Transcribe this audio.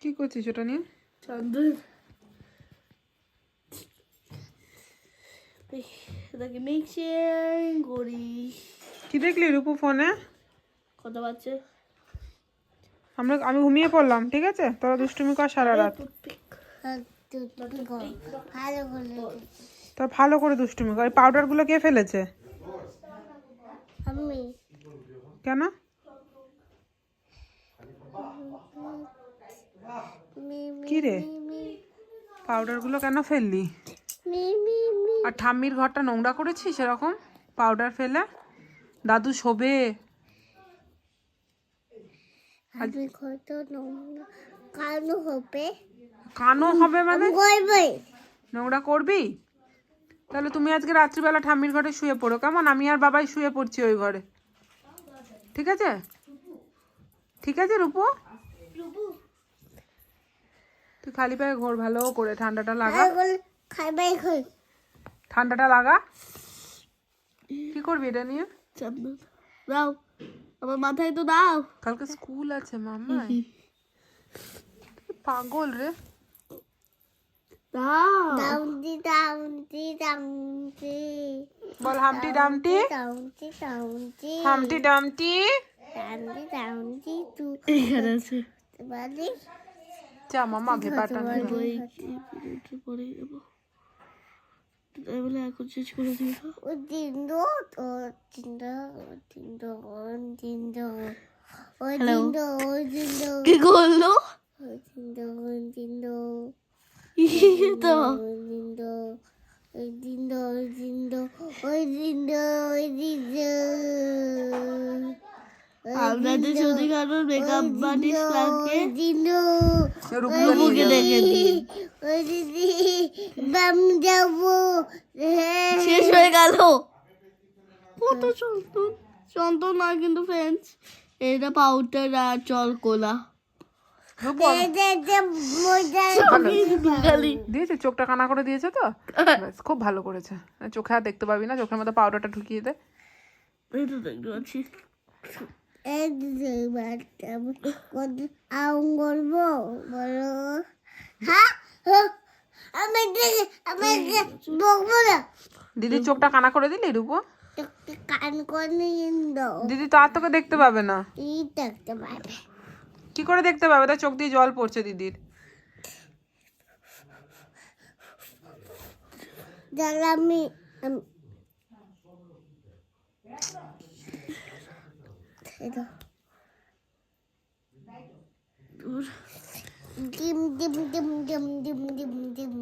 কি করছিস ওটা নিয়ে? চন্দন এটাকে মিক্সিং করি কি দেখলি রূপু ফোনে? আমরা আমি ঘুমিয়ে পড়লাম ঠিক আছে? তোরা দুষ্টুমি কর সারা রাত। তোরা ভালো করে দুষ্টুমি কর। এই পাউডারগুলো কে ফেলেছে? কেন? কি রে? পাউডারগুলো কেন ফেললি? আর ঠাম্মির ঘরটা নোংরা করেছিস এরকম? পাউডার ফেলে? দাদু শোবে। কানো হবে। কানও হবে মানে? নোংরা করবি? তাহলে তুমি আজকে রাত্রিবেলা ঠাম্মির ঘরে শুয়ে পড়ো। কেমন? আমি আর বাবাই শুয়ে পড়ছি ওই ঘরে। ঠিক আছে? ঠিক আছে রূপু? তুই খালি পায়ে ঘোর ভালো করে ঠান্ডাটা লাগা। খাইবাই খাই ঠান্ডাটা লাগা? কি করবি এটা নিয়ে? দাও আমার মাথায় তো দাও। কালকে স্কুল আছে মামা পাগল রে। বল হামটি ডামটি ডাউনটি ডাউনটি হামটি ডামটি এখানে আছে। চা মামা পরে যাব তাই বলে এখন শেষ করে দিই ও দিন্দো ও দিন্দো ও দিন্দো ও দিন্দো ও দিন্দো ও দিন্দো কি করল ও দিন্দো ও দিন্দো তো সত্যি কারণ মেকআপ আর্টিস্ট লাগে দিন্দো রূপুকে দেখে দিই দিদি বাম যাব হ্যাঁ শেষ হয়ে গেল। কত চন্দন চন্দন নয় কিন্তু ফ্রেন্ডস এটা পাউডার আর জল কোলা। দিয়েছে চোখটা কানা করে দিয়েছে তো? খুব ভালো করেছে। চোখে আর দেখতে পাবি না চোখের মধ্যে পাউডারটা ঢুকিয়ে দে। দেখতে পাচ্ছি। করব বলো হ্যাঁ আমি আমি দিদির চোখটা কানা করে দিলি, রূপু? দিদি তো আর তোকে দেখতে পাবে না। কি করে দেখতে পাবে? তার চোখ দিয়ে জল পড়ছে দিদির। আমি এই দাও। ডিম ডিম ডিম ডিম ডিম ডিম ডিম